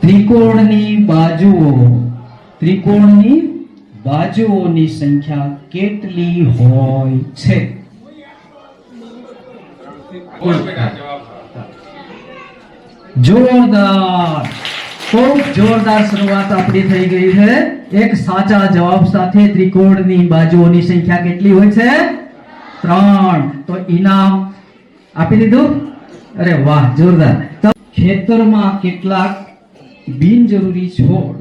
ત્રિકોણની બાજુઓ. ત્રિકોણની બાજુઓની સંખ્યા કેટલી હોય છે? જોરદાર. ખૂબ જોરદાર શરૂઆત આપણી થઈ ગઈ છે. એક સાચા જવાબ સાથે ત્રિકોણની બાજુઓની સંખ્યા કેટલી હોય છે? ત્રણ. તો ઇનામ આપી દીધું? અરે વાહ, જોરદાર. ખેતરમાં કેટલાક બિનજરૂરી છોડ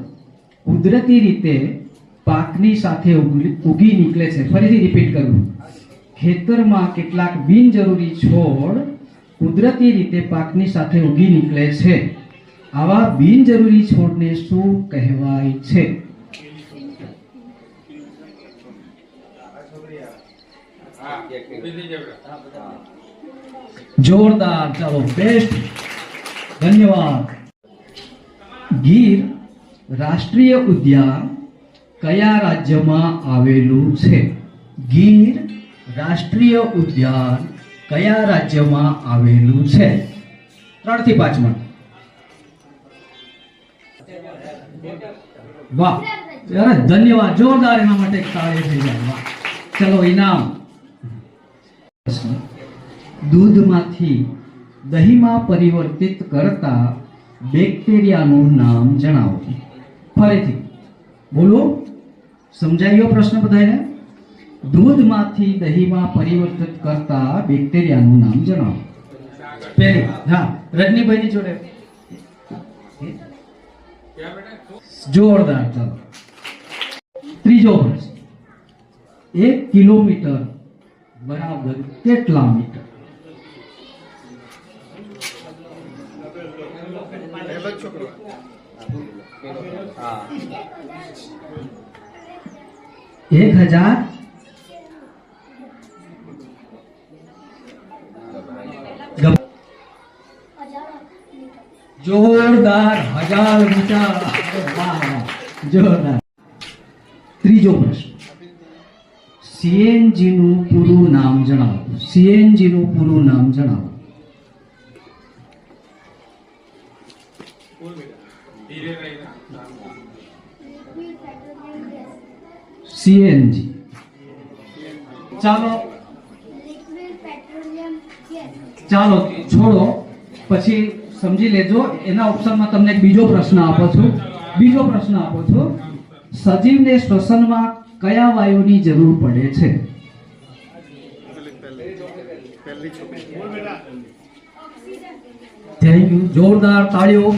કુદરતી રીતે પાકની સાથે ઉગી નીકળે છે. ફરીથી રિપીટ કરું. ખેતરમાં કેટલાક બિનજરૂરી છોડ કુદરતી રીતે પાકની સાથે ઉગી નીકળે છે. આવા બિનજરૂરી છોડને શું કહેવાય છે? જોરદાર, ચાલો બેસ્ટ ધન્યવાદ. ગીર રાષ્ટ્રીય ઉદ્યાન કયા રાજ્યમાં આવેલું છે? ગીર રાષ્ટ્રીય ઉદ્યાન કયા રાજ્યમાં આવેલું છે? ત્રણથી પાંચ મિનિટ વાહ, અરે ધન્યવાદ, જોરદાર એના માટે તાળી થઈ જાય. વાહ, ચલો, ઇનામ. દૂધમાંથી દહીંમાં પરિવર્તિત કરતા બેક્ટેરિયાનું નામ જણાવો. ફરીથી, બોલો, સમજાયો પ્રશ્ન બધાને દૂધમાંથી દહીંમાં પરિવર્તિત કરતા બેક્ટેરિયાનું નામ જણાવો. પહેલી હા, રજનીભાઈની જોડે. જોરદાર, ચાલો. ત્રીજો પ્રશ્ન, એક કિલોમીટર બરાબર કેટલા મીટર? એક હજાર જોરદાર હજાર વાહ. જોરદાર ત્રીજો પ્રશ્ન. સીએનજી નું પૂરું નામ જણાવો. સીએનજી નું પૂરું નામ જણાવો. સીએનજી ચાલો. ચાલો છોડો. પછી સમજી લેજો. એના ઓપ્શનમાં તમને એક બીજો પ્રશ્ન આપો છું. બીજો પ્રશ્ન આપો છું. સજીવને શ્વસનમાં કયા વાયુની જરૂર પડે છે? થેન્ક યુ જોરદાર તાળીઓ.